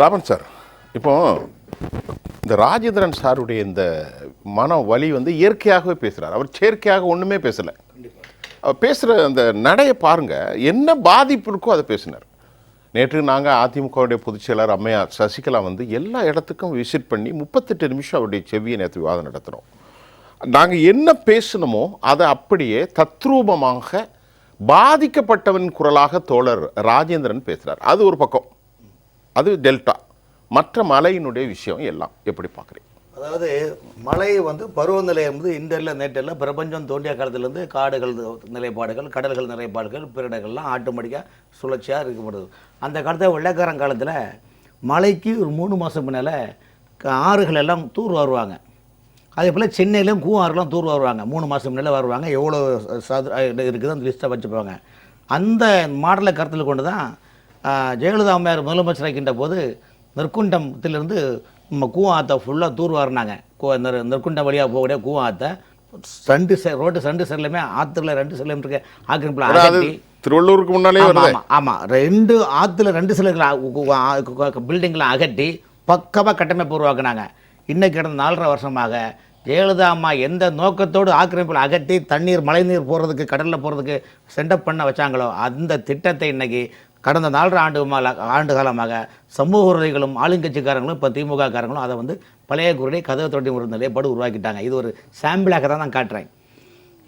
Raman sir இப்போ இந்த ராஜேந்திரன் சாருடைய இந்த மன வலி வந்து இயற்கையாகவே பேசுகிறார் அவர் செயற்கையாக ஒன்றுமே பேசலை. அவர் பேசுகிற அந்த நடையை பாருங்க என்ன பாதிப்பு இருக்கோ அதை பேசினார். நேற்று நாங்கள் அதிமுகவுடைய பொதுச் செயலர் அம்மையார் சசிகலா வந்து எல்லா இடத்துக்கும் விசிட் பண்ணி முப்பத்தெட்டு நிமிஷம் அவருடைய செவியை நேற்று விவாதம் நடத்துகிறோம் நாங்கள் என்ன பேசணுமோ அதை அப்படியே தத்ரூபமாக பாதிக்கப்பட்டவன் குரலாக தோழர் ராஜேந்திரன் பேசுகிறார் அது ஒரு பக்கம். அது டெல்டா. மற்ற மலையினுடைய விஷயம் எல்லாம் எப்படி பார்க்குறீங்க? அதாவது மலை வந்து பருவநிலை வந்து இன்றில் நேற்றில் பிரபஞ்சம் தோண்டிய காலத்திலேருந்து காடுகள் நிலைப்பாடுகள் கடல்கள் நிலைப்பாடுகள் பிறடங்கள்லாம் ஆட்டோமேட்டிக்காக சுழற்சியாக இருக்கப்படுது. அந்த காலத்தில் வெள்ளைக்காரன் காலத்தில் மலைக்கு ஒரு மூணு மாதம் முன்னால் ஆறுகள் எல்லாம் தூர் வருவாங்க. அதே போல் சென்னையிலும் கூவாறுலாம் தூர் வருவாங்க. மூணு மாதம் முன்னால் வருவாங்க. எவ்வளோ சது இருக்குது அந்த லிஸ்ட்டை வச்சுப்பாங்க. அந்த மாடலை கருத்தில் கொண்டு தான் ஜெயலலிதா அம்மையார் முதலமைச்சர் இருக்கின்ற போது நெற்குண்டத்திலிருந்து நம்ம கூவாத்தை ஃபுல்லாக தூர் வாரினாங்க கூ நெற்குண்டம் வழியாக போகக்கூடிய கூவாத்தை ரெண்டு சை ரோட்டு ரெண்டு சைட்லையுமே ஆற்றுல ரெண்டு சைட்லையும் இருக்க. ஆக்கிரமிப்பில் அகற்றி. திருவள்ளூருக்கு முன்னாலே ஆமா, வருது. ஆமா, ஆமா ரெண்டு ஆத்துல ரெண்டு சில பில்டிங்லாம் அகட்டி பக்கமாக கட்டமைப்பு உருவாக்குனாங்க இன்னைக்கு கடந்த நாலரை வருஷமாக ஜெயலலிதா அம்மா எந்த நோக்கத்தோடு ஆக்கிரமிப்பில் அகட்டி தண்ணீர் மழைநீர் போகிறதுக்கு கடலில் போகிறதுக்கு சென்டப் பண்ண வச்சாங்களோ அந்த திட்டத்தை இன்னைக்கு கடந்த நாலரை ஆண்டு மா- ஆண்டு காலமாக சமூக விரோதிகளும் ஆளுங்கட்சிக்காரங்களும் இப்போ திமுக காரங்களும் அதை வந்து பழைய குருடை கதவு தொட்டி ஒரு நிலைப்பாடு உருவாக்கிட்டாங்க. இது ஒரு சாம்பிளாக தான் நான் காட்டுறேன்.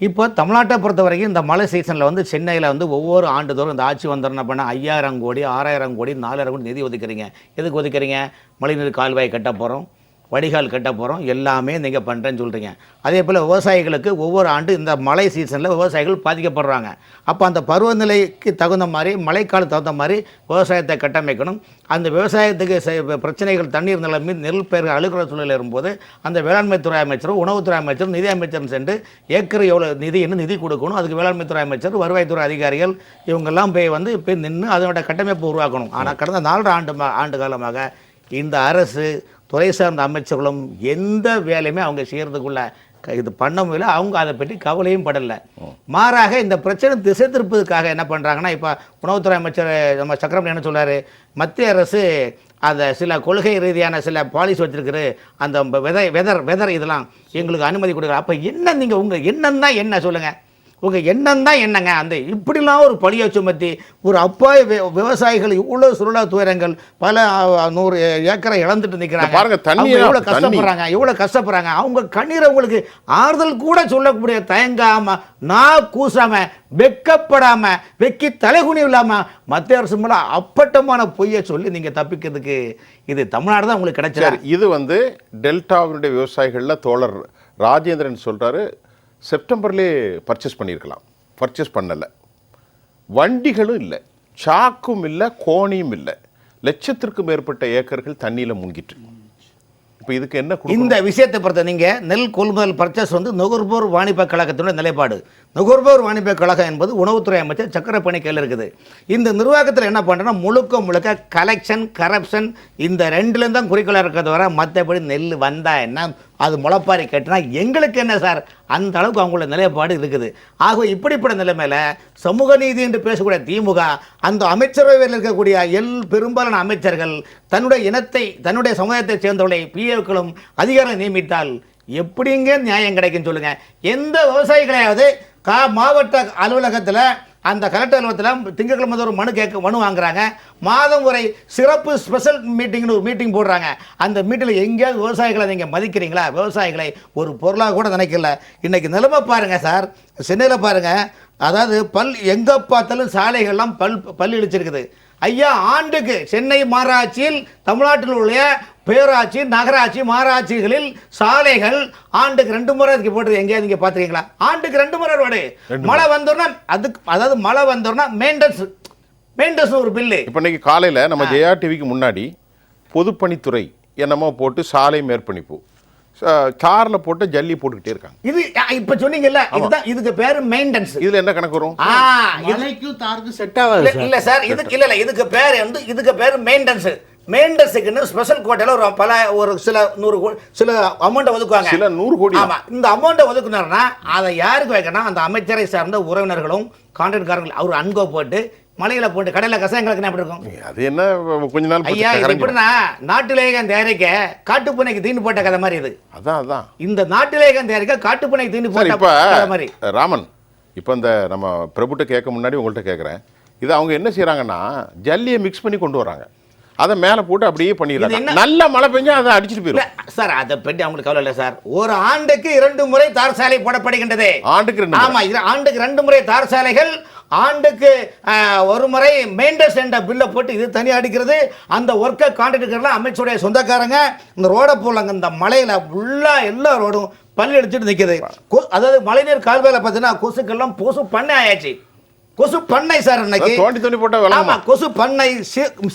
இப்போ தமிழ்நாட்டை பொறுத்த வரைக்கும் இந்த மழை சீசனில் வந்து சென்னையில் வந்து ஒவ்வொரு ஆண்டுதோறும் இந்த ஆட்சி வந்தோம் என்ன ஐயாயிரம் கோடி ஆறாயிரம் கோடி நாலாயிரம் கோடி நிதி ஒதுக்குறீங்க. எதுக்கு ஒதுக்குறீங்க? மழைநீர் கால்வாய் கட்ட போகிறோம் வடிகால் கட்ட போகிறோம் எல்லாமே நீங்கள் பண்ணுறேன்னு சொல்கிறீங்க அதே போல் விவசாயிகளுக்கு ஒவ்வொரு ஆண்டு இந்த மழை சீசனில் விவசாயிகள் பாதிக்கப்படுறாங்க. அப்போ அந்த பருவநிலைக்கு தகுந்த மாதிரி மழைக்கால தகுந்த மாதிரி விவசாயத்தை கட்டமைக்கணும். அந்த விவசாயத்துக்கு பிரச்சனைகள் தண்ணீர் நிலைமை நெல் பயிர்கள் அழுகிற சூழ்நிலை இருக்கும்போது அந்த வேளாண்மைத்துறை அமைச்சரும் உணவுத்துறை அமைச்சரும் நிதி அமைச்சரும் சென்று ஏக்கர் எவ்வளோ நிதின்னு நிதி கொடுக்கணும் அதுக்கு வேளாண்மைத்துறை அமைச்சர் வருவாய்த்துறை அதிகாரிகள் இவங்கெல்லாம் போய் வந்து போய் நின்று அதனோட கட்டமைப்பு உருவாக்கணும். ஆனால் கடந்த நாலு ஆண்டு ஆண்டு காலமாக இந்த அரசு துறை சார்ந்த அமைச்சர்களும் எந்த வேலையுமே அவங்க செய்கிறதுக்குள்ள இது பண்ண முடியல. அவங்க அதை பற்றி கவலையும் படலை. மாறாக இந்த பிரச்சனை திசை திருப்பதுக்காக என்ன பண்ணுறாங்கன்னா இப்போ உணவுத்துறை அமைச்சர் நம்ம சக்கரமணி என்ன சொல்றாரு? மத்திய அரசு அந்த சில கொள்கை ரீதியான சில பாலிசி வச்சிருக்குது. அந்த விதை வெதர் வெதர் இதெல்லாம் எங்களுக்கு அனுமதி கொடுக்குற அப்போ என்ன நீங்கள் உங்கள் தான் என்ன சொல்லுங்கள் உங்கள் எண்ணம் தான் என்னங்க? அந்த இப்படிலாம் ஒரு பழியை சுமத்தி ஒரு அப்பாவி வி- விவசாயிகள் இவ்வளோ சுருளா துயரங்கள் பல நூறு ஏக்கரை இழந்துட்டு நிற்கிறாங்க பாருங்க, தண்ணி. எவ்வளோ. கஷ்டப்படுறாங்க? எவ்வளோ கஷ்டப்படுறாங்க? அவங்க கண்ணீரை உங்களுக்கு ஆறுதல் கூட சொல்லக்கூடிய தயங்காம நான் கூசாம வெக்கப்படாம வெக்கி தலைகுனி இல்லாம மத்திய அரசு மேல அப்பட்டமான பொய்யை சொல்லி நீங்க தப்பிக்கிறதுக்கு இது தமிழ்நாடு தான் உங்களுக்கு கிடைச்சா சரி இது வந்து டெல்டாவினுடைய விவசாயிகளில் தோழர் ராஜேந்திரன் சொல்றாரு. செப்டம்பர்லேயே பர்ச்சேஸ் பண்ணியிருக்கலாம். பர்ச்சேஸ் பண்ணலை. வண்டிகளும் இல்லை. சாக்கும் இல்லை கோணியும் இல்லை. லட்சத்திற்கும் மேற்பட்ட ஏக்கர்கள் தண்ணியில் முங்கிட்டு இப்போ இதுக்கு என்ன இந்த விஷயத்தை பொறுத்த நீங்க நெல் கொள்முதல் பர்ச்சேஸ் வந்து நுகர்வோர் வாணிப கழகத்தினுடைய நிலைப்பாடு. நுகர்வோர் வாணிப கழகம் என்பது உணவுத்துறை அமைச்சர் சக்கரப்பணி கையில் இருக்குது. இந்த நிர்வாகத்தில் என்ன பண்ணுறோன்னா முழுக்க முழுக்க கலெக்ஷன் கரப்ஷன் இந்த ரெண்டுலேயும் தான் குறிக்கோளாக இருக்கிறத வர மற்றபடி நெல் வந்தால் என்ன அது முளப்பாரி கட்டினா எங்களுக்கு என்ன சார்? அந்த அளவுக்கு அவங்களோட நிலைப்பாடு இருக்குது. ஆக இப்படிப்பட்ட நிலைமையில் சமூக நீதி என்று பேசக்கூடிய திமுக அந்த அமைச்சரவையில் இருக்கக்கூடிய எல் பெரும்பாலான அமைச்சர்கள் தன்னுடைய இனத்தை தன்னுடைய சமுதாயத்தை சேர்ந்தவர்களை பிஏக்களும் அதிகாரம் நியமித்தால் எப்படிங்க நியாயம் கிடைக்கும் சொல்லுங்கள் எந்த விவசாயிகளையாவது கா மாவட்ட அலுவலகத்தில் அந்த கலெக்டர் அலுவலகத்தில் திங்கட்கிழமை ஒரு மனு கேட்க மனு வாங்குறாங்க. மாதம் ஒரு சிறப்பு ஸ்பெஷல் மீட்டிங்னு ஒரு மீட்டிங் போடுறாங்க. அந்த மீட்டிங்கில் எங்கேயாவது விவசாயிகளை நீங்கள் மதிக்கிறீங்களா? விவசாயிகளை ஒரு பொருளாக கூட நினைக்கல. இன்னைக்கு நிலைமை பாருங்கள் சார். சென்னையில் பாருங்கள் அதாவது பல் எங்கே பார்த்தாலும் சாலைகள்லாம் பல் பல் இழிச்சிருக்குது ஐயா ஆண்டுக்கு சென்னை மாநகராட்சியில் தமிழ்நாட்டில் உள்ள பேராட்சி நகராட்சி மாநகராட்சிகளில் சாலைகள் ஆண்டுக்கு ரெண்டு முறை அதுக்கு போட்டது எங்கேயாவது நீங்க பார்த்துருக்கீங்களா? ஆண்டுக்கு ரெண்டு முறை ரோடு. மழை வந்தோன்னா அதுக்கு அதாவது மழை வந்தோன்னா மெயின்டெனன்ஸ் மெயின்டெனன்ஸ் ஒரு பில்லு. இப்போ இன்னைக்கு காலையில் நம்ம ஜெயா டிவிக்கு முன்னாடி பொதுப்பணித்துறை என்னமோ போட்டு சாலை மேற்பணிப்பு. காரில் போட்டு ஜல்லி போட்டுக்கிட்டே இருக்காங்க. இது இப்ப சொன்னீங்கல்ல இதுதான் இதுக்கு பேரு மெயின்டெனன்ஸ் இதில் என்ன கணக்கு வரும்? மலைக்கும் தாருக்கும் செட் ஆகாது இல்ல சார். இதுக்கு இல்ல இல்ல இதுக்கு பேர் வந்து இதுக்கு பேர் மெயின்டெனன்ஸ் மெயின்டெனன்ஸுக்குன்னு ஸ்பெஷல் கோட்டையில் ஒரு பல ஒரு சில நூறு கோ- சில அமௌண்ட்டை ஒதுக்குவாங்க. சில நூறு கோடி ஆமா இந்த அமௌண்ட்டை ஒதுக்குனாருன்னா அதை யாருக்கு வைக்கணும் அந்த அமைச்சரை சார்ந்த உறவினர்களும் கான்ட்ராக்ட்காரங்களும் அவர் அன்கோ போட்டு மலையில போட்டு கடையில கசாயம் கலக்குனா எப்படி இருக்கும்? அது என்ன கொஞ்ச நாள் ஐயா இது. எப்படின்னா நாட்டுலேகம் தயாரிக்க காட்டுப்பூனைக்கு தீண்டு போட்ட கதை மாதிரி இது. அதான் அதான். இந்த நாட்டுலேகம் தயாரிக்க காட்டுப்பூனைக்கு சார் போட்ட கதை மாதிரி. ராமன் இப்போ இந்த நம்ம பிரபுட்ட கேட்க முன்னாடி உங்கள்கிட்ட கேட்குறேன். இது அவங்க என்ன செய்கிறாங்கன்னா ஜல்லியை மிக்ஸ் பண்ணி கொண்டு வராங்க அதை மேலே போட்டு அப்படியே பண்ணிடுறாங்க. நல்ல மழை பெஞ்சா அதை அடிச்சிட்டு போயிடும் சார் அதை பற்றி அவங்களுக்கு கவலை இல்லை சார். ஒரு ஆண்டுக்கு இரண்டு முறை தார் சாலை போடப்படுகின்றது. ஆண்டுக்கு ரெண்டு ஆமா இது ஆண்டுக்கு ரெண்டு முறை தார் சாலைகள் ஆண்டுக்கு ஒரு முறை மெயின்டெனன்ஸ் என்ற பில்லை போட்டு இது தனி அடிக்கிறது. அந்த ஒர்க்கை கான்ட்ராக்டர்லாம் அமைச்சருடைய சொந்தக்காரங்க இந்த ரோடை போலாங்க இந்த மலையில் ஃபுல்லாக எல்லா ரோடும் பள்ளி அடிச்சுட்டு நிற்கிது அதாவது மழைநீர் கால்வாயில் பார்த்தீங்கன்னா கொசுக்கெல்லாம் கொசு பண்ணை ஆயாச்சு. கொசு பண்ணை சார் இன்னைக்கு அதான் தோண்டி தோண்டி போட்டா விளங்குமா? ஆமா கொசு பண்ணை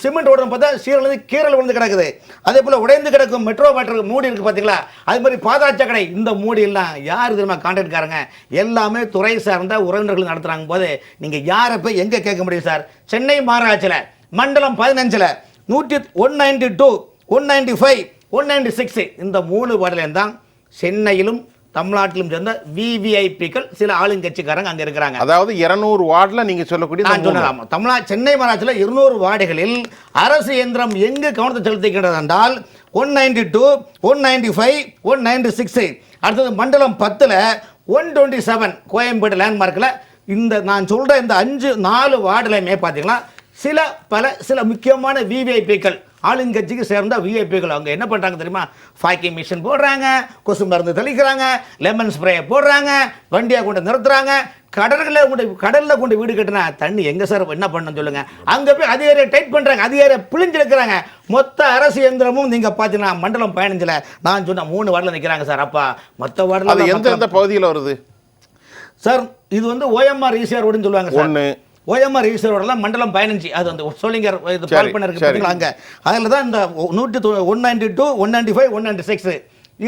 சிமெண்ட் ஓடுறது பார்த்தா சீரல் வந்து கீரல் விழுந்து கிடக்குது. அதே போல உடைந்து கிடக்கும் மெட்ரோ வாட்டர் மூடி இருக்கு பாத்தீங்களா? அதே மாதிரி பாதாள கடை இந்த மூடி எல்லாம் யார் தெரியுமா கான்ட்ராக்ட்காரங்க எல்லாமே துறை சார்ந்த உறவினர்கள் நடத்துறாங்க போது நீங்க யாரை போய் எங்க கேட்க முடியும் சார்? சென்னை மாநகராட்சியில் மண்டலம் பதினஞ்சுல நூற்றி one ninety two one ninety five one ninety six இந்த மூணு வார்டிலையும் தான் சென்னையிலும் தமிழ்நாட்டிலும் சேர்ந்த விவிஐபிக்கள் சில ஆளுங்கட்சிக்காரங்க அங்க இருக்கிறாங்க. அதாவது இருநூறு வார்டில் நீங்கள் சொல்லக்கூடிய நான் சொன்னதாம் தமிழ்நா சென்னை மாநகராட்சியில் இருநூறு வார்டுகளில் அரசு இயந்திரம் எங்கு கவனத்தை செலுத்துகின்றது என்றால் one ninety two one ninety five one ninety six. அடுத்தது மண்டலம் பத்தில் ஒன் டுவெண்ட்டி செவன் கோயம்பேடு லேண்ட்மார்க்கில் இந்த நான் சொல்கிற இந்த அஞ்சு நாலு வார்டுலையுமே பார்த்தீங்கன்னா சில பல சில முக்கியமான விவிஐபிக்கள் ஆளுங்கட்சிக்கு சேர்ந்த விஐபிகள் அவங்க என்ன பண்ணுறாங்க தெரியுமா? ஃபாக்கி மிஷின் போடுறாங்க கொசு மருந்து தெளிக்கிறாங்க லெமன் ஸ்ப்ரே போடுறாங்க வண்டியை கொண்டு நிறுத்துறாங்க. கடற்கரை கொண்டு கடலில் கொண்டு வீடு கட்டினா தண்ணி எங்கே சார் என்ன பண்ணணும் சொல்லுங்க. அங்கே போய் அதிகாரியை டைட் பண்ணுறாங்க அதிகாரியை பிழிஞ்செடுக்கிறாங்க மொத்த அரசு இயந்திரமும் நீங்கள் பார்த்தீங்கன்னா மண்டலம் பதினஞ்சில் நான் சொன்ன மூணு வார்டில் நிற்கிறாங்க சார் அப்பா. மொத்த வார்டில் எந்த எந்த பகுதியில் வருது? சார் இது வந்து ஓஎம்ஆர் ஈசிஆர் ரோடுன்னு சொல்லுவாங்க சார். ஓஎம்ஆர் ஈஸ்வர ரோடெல்லாம் மண்டலம் பதினஞ்சு. அது அந்த சோளிங்கர் இது பால் பண்ண இருக்கு அங்கே? அதில் தான் இந்த நூற்றி one ninety two one ninety five one ninety six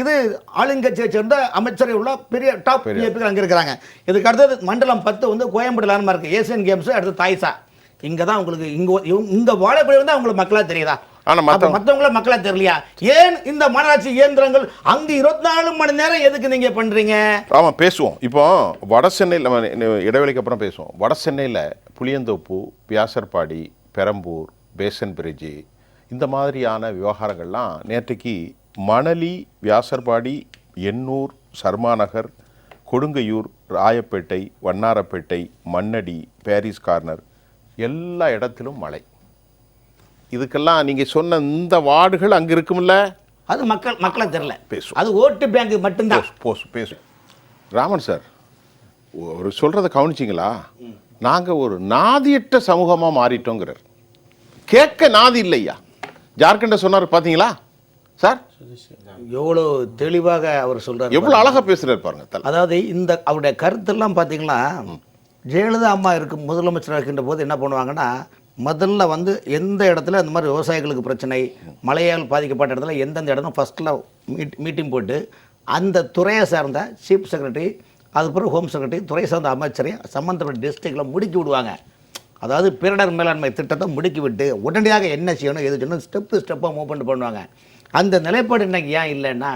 இது ஆளுங்கட்சியை சேர்ந்த அமைச்சரை உள்ள பெரிய டாப் பிஏபிகள் அங்கே இருக்கிறாங்க. இதுக்கு அடுத்தது மண்டலம் பத்து வந்து கோயம்பேடு லேண்ட்மார்க் ஏசியன் கேம்ஸ் அடுத்து தாய்சா. இங்கே தான் உங்களுக்கு இங்கே இங்கே வாழக்கூடிய வந்து அவங்களுக்கு மக்களாக தெரியுதா? ஆனா மத்த- மற்றவங்கள மக்களா தெரியலையா? ஏன் இந்த மாநகராட்சி இயந்திரங்கள் அங்க இருபத்தி நாலு மணி நேரம் எதுக்கு நீங்க பண்றீங்க? ஆமாம் பேசுவோம். இப்போ வட சென்னையில் இடைவெளிக்கு அப்புறம் பேசுவோம். வட சென்னையில் புளியந்தோப்பு வியாசர்பாடி பெரம்பூர் பேசன் பிரிட்ஜு இந்த மாதிரியான விவகாரங்கள்லாம் நேற்றைக்கு மணலி வியாசர்பாடி எண்ணூர் சர்மாநகர் கொடுங்கையூர் ராயப்பேட்டை வண்ணாரப்பேட்டை மண்ணடி பாரிஸ் கார்னர் எல்லா இடத்திலும் மழை. இதுக்கெல்லாம் நீங்கள் சொன்ன இந்த வார்டுகள் அங்கே இருக்கும்ல? அது மக்கள் மக்களா தெரியல. பேசுவோம். அது ஓட்டு பேங்க் மட்டும்தான். போஸ் போஸ் பேசு. ராமன் சார் ஒரு சொல்கிறத கவனிச்சிங்களா? நாங்கள் ஒரு நாதியற்ற சமூகமாக மாறிட்டோங்கிறார். கேட்க நாதி இல்லையா? ஜார்க்கண்டை சொன்னார் பார்த்தீங்களா சார்? எவ்வளோ தெளிவாக அவர் சொல்றாரு எவ்வளோ அழகாக பேசுகிறார் பாருங்க அதாவது இந்த அவருடைய கருத்தெல்லாம் பார்த்தீங்கன்னா ஜெயலலிதா அம்மா இருக்கும் முதலமைச்சராக இருக்கின்ற போது என்ன பண்ணுவாங்கன்னா முதல்ல வந்து எந்த இடத்துல இந்த மாதிரி விவசாயிகளுக்கு பிரச்சனை மழையால் பாதிக்கப்பட்ட இடத்துல எந்தெந்த இடத்துல ஃபஸ்ட்டில் மீட் மீட்டிங் போட்டு அந்த துறையை சார்ந்த சீஃப் செக்ரட்டரி அதுக்கப்புறம் ஹோம் செக்ரட்டரி துறை சார்ந்த அமைச்சரையும் சம்மந்தப்பட்ட டிஸ்ட்ரிக்டில் முடுக்கி விடுவாங்க. அதாவது பேரிடர் மேலாண்மை திட்டத்தை முடுக்கி விட்டு உடனடியாக என்ன செய்யணும் எது செய்யணும் ஸ்டெப்பு ஸ்டெப்பாக மூவ்மெண்ட் பண்ணுவாங்க. அந்த நிலைப்பாடு இன்றைக்கி ஏன் இல்லைன்னா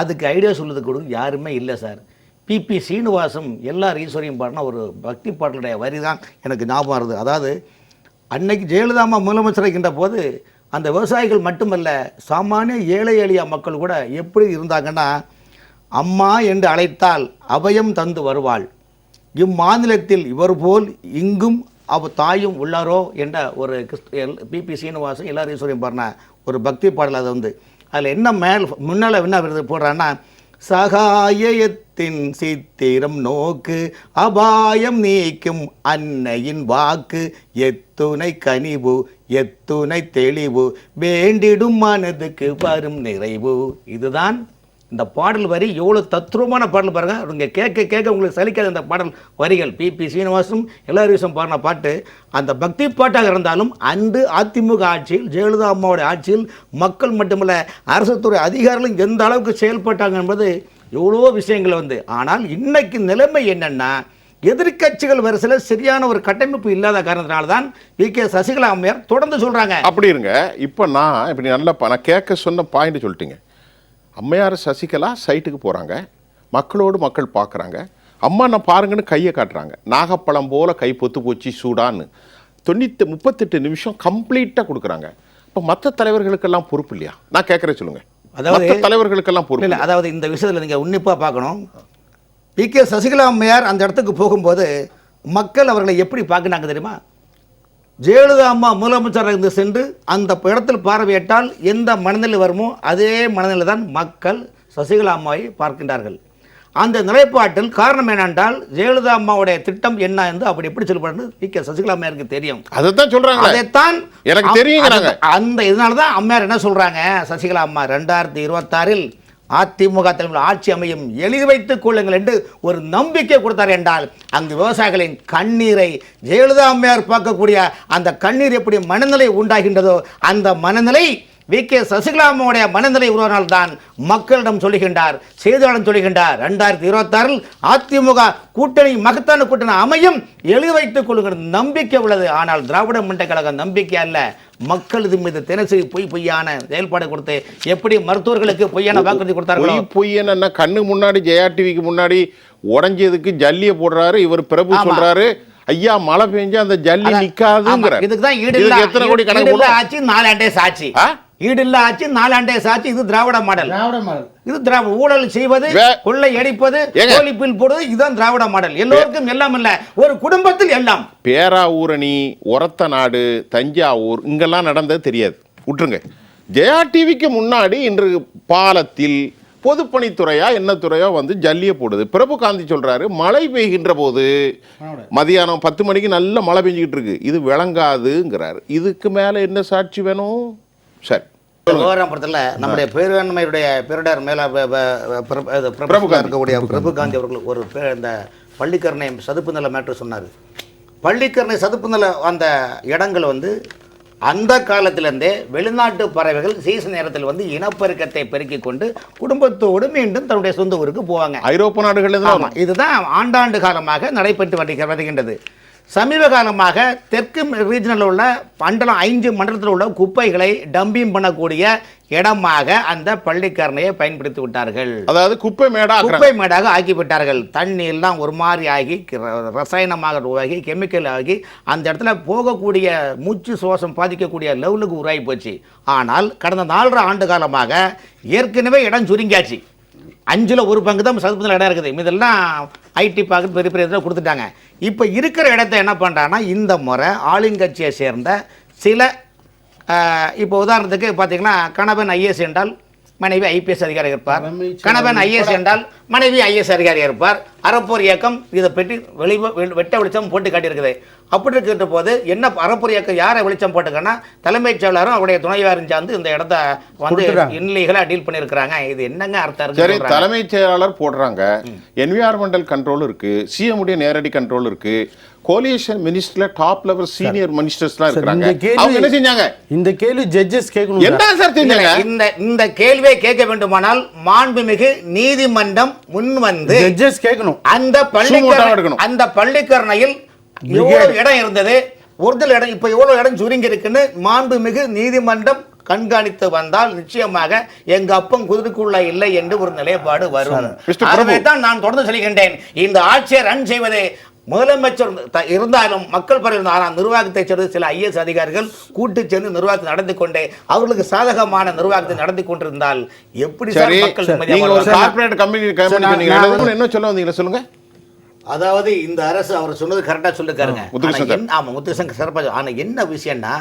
அதுக்கு ஐடியா சொல்லுறது கூட யாருமே இல்லை சார். பிபி சீனிவாசம் எல்லா ஈஸ்வரியும் பாடினா ஒரு பக்தி பாடலுடைய வரி தான் எனக்கு ஞாபகம் வருது. அதாவது அன்னைக்கு ஜெயலலிதா முதலமைச்சரைக்கின்ற போது அந்த விவசாயிகள் மட்டுமல்ல சாமானிய ஏழை எளிய மக்கள் கூட எப்படி இருந்தாங்கன்னா அம்மா என்று அழைத்தால் அபயம் தந்து வருவாள். இம்மாநிலத்தில் இவர் போல் இங்கும் அவ தாயும் உள்ளாரோ என்ற ஒரு பிபி சீனிவாசன் எல்லாரையும் ஈஸ்வரியம் பாருனா ஒரு பக்தி பாடல் அது வந்து. அதில் என்ன மேல் முன்னால் என்ன விருது போடுறான்னா சகாயத்தின் சித்திரம் நோக்கு அபாயம் நீக்கும் அன்னையின் வாக்கு எத்துணை கனிவு எத்துணை தெளிவு வேண்டிடும் மனதுக்கு வரும் நிறைவு. இதுதான் இந்த பாடல் வரி எவ்வளோ தத்ரூபமான பாடல் பாருங்க. நீங்க கேட்க கேட்க உங்களுக்கு சலிக்காத அந்த பாடல் வரிகள். பிபி சீனிவாசும் எல்லாரும் பாடின பாட்டு. அந்த பக்தி பாட்டாக இருந்தாலும் அன்று அதிமுக ஆட்சியில் ஜெயலலிதா அம்மாவுடைய ஆட்சியில் மக்கள் மட்டுமல்ல அரசு துறை அதிகாரிகளும் எந்த அளவுக்கு செயல்பட்டாங்க என்பது எவ்வளோ விஷயங்கள் வந்து. ஆனால் இன்றைக்கு நிலைமை என்னென்னா எதிர்க்கட்சிகள் வரிசையில் சரியான ஒரு கட்டமைப்பு இல்லாத காரணத்தினால தான் வி கே. சசிகலா அம்மையார் தொடர்ந்து சொல்கிறாங்க அப்படி இருங்க. இப்போ நான் இப்படி நல்லா நான் கேட்க சொன்ன பாயிண்ட் சொல்லிட்டீங்க. அம்மையார் சசிகலா சைட்டுக்கு போகிறாங்க மக்களோடு மக்கள் பார்க்குறாங்க. அம்மா நான் பாருங்கன்னு கையை காட்டுறாங்க. நாகப்பழம் போல கை பொத்து போச்சு சூடான்னு. தொண்ணூற்றி முப்பத்தெட்டு நிமிஷம் கம்ப்ளீட்டாக கொடுக்குறாங்க. இப்போ மற்ற தலைவர்களுக்கெல்லாம் பொறுப்பு இல்லையா? நான் கேட்குறேன் சொல்லுங்க. அதாவது- தலைவர்களுக்கெல்லாம் பொறுப்பு இல்லை அதாவது இந்த விஷயத்தில் நீங்கள் உன்னிப்பாக பார்க்கணும். பி கே சசிகலா அம்மையார் அந்த இடத்துக்கு போகும்போது மக்கள் அவர்களை எப்படி பார்க்குறாங்க தெரியுமா? ஜெயலலிதா அம்மா முதலமைச்சராக இருந்து சென்று அந்த இடத்தில் பார்வையிட்டால் எந்த மனநிலை வருமோ அதே மனநிலை தான் மக்கள் சசிகலா அம்மாவை பார்க்கின்றார்கள். அந்த நிலைப்பாட்டில் காரணம் என்னென்றால் ஜெயலலிதா அம்மாவுடைய திட்டம் என்ன என்று அப்படி எப்படி சொல்லப்படுறது கே சசிகலா அம்மையாருக்கு தெரியும். அதைத்தான் சொல்றாங்க அதைத்தான் எனக்கு. அந்த- அந்த இதனால தான் அம்மையார் என்ன சொல்றாங்க? சசிகலா அம்மா ரெண்டாயிரத்தி இருபத்தாறில் அதிமுக தலைமையில் ஆட்சி அமையும் எழுதி வைத்துக் கொள்ளுங்கள் என்று ஒரு நம்பிக்கை கொடுத்தார் என்றால் அங்கு விவசாயிகளின் கண்ணீரை ஜெயலலிதா அம்மையார் பார்க்கக்கூடிய அந்த கண்ணீர் எப்படி மனநிலை உண்டாகின்றதோ அந்த மனநிலை வி. கே. சசிகலா அம்மாவுடைய மனநிலை உருவானால் தான் மக்களிடம் சொல்லுகின்றார் செய்தியாளர் சொல்லுகின்றார். ரெண்டாயிரத்தி இருபத்தாறில் அதிமுக கூட்டணி மகத்தான கூட்டணி அமையும் எழுதி வைத்துக் கொள்ளுங்கிற நம்பிக்கை உள்ளது. ஆனால் திராவிட முன்னேற்ற கழகம் நம்பிக்கை அல்ல. மக்கள் இது மீது தினசரி பொய் பொய்யான செயல்பாடு கொடுத்து எப்படி மருத்துவர்களுக்கு பொய்யான வாக்குறுதி கொடுத்தார்களோ? பொய் பொய்யன்னு என்ன கண்ணு முன்னாடி ஜெயா டிவிக்கு முன்னாடி உடஞ்சதுக்கு ஜல்லியை போடுறாரு. இவர் பிரபு. சொல்றாரு. ஐயா மழை பெஞ்சு அந்த ஜல்லி நிக்காதுங்கிற. இதுக்கு தான் ஈடு எத்தனை கோடி கணக்கு ஆட்சி நாலாண்டே சாட்சி ஆ? ஈடு இல்லா ஆட்சி நாலாண்டே சாட்சி இது திராவிட மாடல். திராவிட மாடல். இது திராவிட ஊழல் செய்வது கொள்ளை அடிப்பது ஏங்க. கோழி பில் போடுவது இதுதான் திராவிட மாடல். எல்லோருக்கும் எல்லாம் இல்ல. ஒரு குடும்பத்தில் எல்லாம். பேராவூரணி ஒரத்த நாடு தஞ்சாவூர் இங்கெல்லாம் நடந்தது தெரியாது. விட்டுருங்க ஜெயா டிவிக்கு முன்னாடி இன்று பாலத்தில் பொதுப்பணித்துறையா என்ன துறையோ வந்து ஜல்லியை போடுது. பிரபு காந்தி சொல்றாரு மழை பெய்கின்ற போது மதியானம் பத்து மணிக்கு நல்ல மழை பெஞ்சுக்கிட்டு இருக்கு. இது விளங்காதுங்கிறாரு. இதுக்கு மேல என்ன சாட்சி வேணும்? சரி. விவகாரப்படுத்தல நம்முடைய பேரண்மையுடைய பேரிடர் மேல இருக்கக்கூடிய பிரபுகாந்தி அவர்கள் ஒரு இந்த பள்ளிக்கரணை சதுப்பு நில மேட்ரு சொன்னார். பள்ளிக்கரணை சதுப்பு நில அந்த இடங்கள் வந்து அந்த காலத்திலிருந்தே வெளிநாட்டு பறவைகள் சீசன் நேரத்தில் வந்து இனப்பெருக்கத்தை பெருக்கிக் கொண்டு குடும்பத்தோடு மீண்டும் தன்னுடைய சொந்த ஊருக்கு போவாங்க. ஐரோப்பா நாடுகள்ல தான் ஆமா இதுதான் ஆண்டாண்டு காலமாக நடைபெற்று வருகின்றது. சமீப காலமாக தெற்கு ரீஜனில் உள்ள மண்டலம் ஐந்து மண்டலத்தில் உள்ள குப்பைகளை டம்பிங் பண்ணக்கூடிய இடமாக அந்த பள்ளிக்கரணையை பயன்படுத்தி விட்டார்கள். அதாவது குப்பை மேடா ஆக்குறாங்க. குப்பை மேடாக ஆக்கி விட்டார்கள் தண்ணி எல்லாம் ஒரு மாதிரி ஆகி ரசாயனமாக உருவாகி கெமிக்கல் ஆகி அந்த இடத்துல போகக்கூடிய மூச்சு சுவாசம் பாதிக்கக்கூடிய லெவலுக்கு உருவாகி போச்சு. ஆனால் கடந்த நாலரை ஆண்டு காலமாக ஏற்கனவே இடம் சுருங்கியாச்சு. அஞ்சில் ஒரு பங்கு தான் சதுப்பு இடம் இருக்குது. இதெல்லாம் ஐடி பார்க்க பெரிய பெரிய இதில் கொடுத்துட்டாங்க. இப்போ இருக்கிற இடத்த என்ன பண்ணுறாங்கன்னா இந்த முறை ஆளுங்கட்சியை சேர்ந்த சில இப்போ உதாரணத்துக்கு பார்த்தீங்கன்னா கணவன் ஐஏஎஸ் என்றால் மனைவி ஐபிஎஸ் அதிகாரி இருப்பார். கணவன் ஐஏஎஸ் என்றால் மனைவி ஐஎஸ் அதிகாரி இருப்பார். அறப்போர் இயக்கம் இதை பற்றி வெளி வெட்ட வெளிச்சம் போட்டு காட்டியிருக்குது. அப்படி இருக்கிற போது என்ன அறப்போர் இயக்கம் யாரை வெளிச்சம் போட்டுக்கன்னா தலைமைச் செயலாளரும் அவருடைய துணைவியாரும் சார்ந்து இந்த இடத்த வந்து. இன்னலீகலாக டீல் பண்ணியிருக்கிறாங்க. இது என்னங்க அர்த்தம் சரி தலைமைச் செயலாளர் போடுறாங்க. என்விரான்மெண்டல் கண்ட்ரோல் இருக்கு. சிஎம் உடைய நேரடி கண்ட்ரோல் இருக்கு. கோலியேஷன் மினிஸ்டர்ல டாப் லெவல் சீனியர் மினிஸ்டர்ஸ்லாம் கேள்வி- அவங்க என்ன செஞ்சாங்க? இந்த கேள்வி ஜட்ஜஸ் கேட்கணும் என்ன சார். செஞ்சாங்க? இந்த இந்த கேள்வியை கேட்க வேண்டுமானால் மாண்புமிகு நீதிமன்றம் முன் வந்து ஜட்ஜஸ் கேட்கணும். அந்த சுமூட்டமா பள்ளிக்கரணை எடுக்கணும். அந்த பள்ளிக்கரணையில் எவ்வளவு இடம் இருந்தது ஒரிஜினல் இடம் இப்ப எவ்வளவு இடம் சுருங்கி இருக்குன்னு மாண்புமிகு நீதிமன்றம் கண்காணித்து வந்தால் நிச்சயமாக எங்க அப்பம் குதிரைக்குள்ள இல்லை என்று ஒரு நிலைப்பாடு வரும் பிரபு. தான் நான் தொடர்ந்து சொல்கின்றேன் இந்த ஆட்சியை ரன் செய்வது முதலமைச்சர் இருந்தாலும் மக்கள் பரவ ஆனால் நிர்வாகத்தை சேர்ந்து சில ஐஎஸ் அதிகாரிகள் கூட்டு சேர்ந்து நிர்வாகத்தை நடந்து கொண்டே அவர்களுக்கு சாதகமான நிர்வாகத்தை நடத்தி கொண்டிருந்தால் எப்படி கம்பெனி எழுதணும்னு என்ன சொல்ல வந்தீங்களா சொல்லுங்க? அதாவது இந்த அரசு அவர் சொன்னது கரெக்டா சொல்லிருக்காருங்க முத்துகிருஷ்ணன் ஆனா என்ன- ஆமா முத்துகிருஷ்ணன் சிறப்பாக ஆனா என்ன விஷயம்னா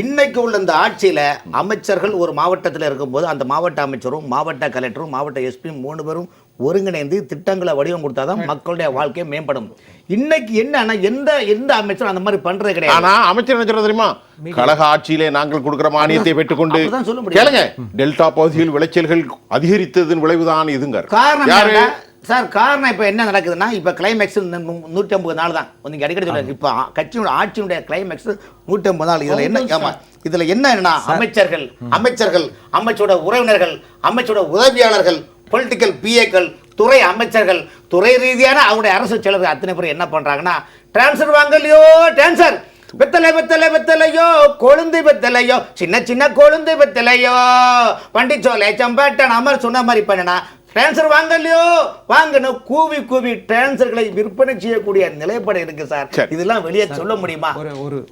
இன்னைக்கு உள்ள இந்த ஆட்சியில அமைச்சர்கள் ஒரு மாவட்டத்தில் இருக்கும்போது அந்த மாவட்ட அமைச்சரும் மாவட்ட கலெக்டரும் மாவட்ட எஸ்பியும் மூணு பேரும் ஒருங்கிணைந்து திட்டங்களை வடிவம் கொடுத்தாதான் மக்களுடைய வாழ்க்கை மேம்படும். இன்னைக்கு என்னன்னா எந்த எந்த அமைச்சரும் அந்த மாதிரி பண்றது கிடையாது. ஆனா அமைச்சர் என்ன சொல்றது தெரியுமா? கழக ஆட்சியிலே நாங்கள் கொடுக்கிற மானியத்தை பெற்றுக்கொண்டு சொல்ல. கேளுங்க. டெல்டா பகுதியில் விளைச்சல்கள் அதிகரித்ததன் விளைவுதான் இதுங்க காரணம் சார் காரணம் இப்போ என்ன நடக்குதுன்னா இப்போ கிளைமேக்ஸ் நூற்றி ஐம்பது நாள் தான். நீங்கள் அடிக்கடி சொல்லுங்க இப்போ கட்சியோட ஆட்சியினுடைய கிளைமேக்ஸ் நூற்றி ஐம்பது நாள். இதில் என்ன ஆமா. இதில் என்ன என்னன்னா அமைச்சர்கள் அமைச்சர்கள் அமைச்சரோட உறவினர்கள் அமைச்சரோட உதவியாளர்கள் பொலிட்டிக்கல் பிஏக்கள் துறை அமைச்சர்கள் துறை ரீதியான அவருடைய அரசு செயலர்கள் அத்தனை பேர் என்ன பண்றாங்கன்னா டிரான்ஸ்ஃபர் வாங்கலையோ டிரான்ஸ்ஃபர் வெத்தலை வெத்தலை வெத்தலையோ கொழுந்து வெத்தலையோ சின்ன சின்ன கொழுந்து வெத்தலையோ. பண்டிச்சோலை சம்பேட்டன் அமர் சொன்ன மாதிரி பண்ணனா டிரான்ஸ்ஃபர் வாங்கலையோ? வாங்கணும் கூவி கூவி டிரான்ஸ்ஃபர்களை விற்பனை செய்யக்கூடிய நிலைப்பாடு இருக்கு சார். சரி. இதெல்லாம் வெளியே சொல்ல முடியுமா? ஒரு ஒரு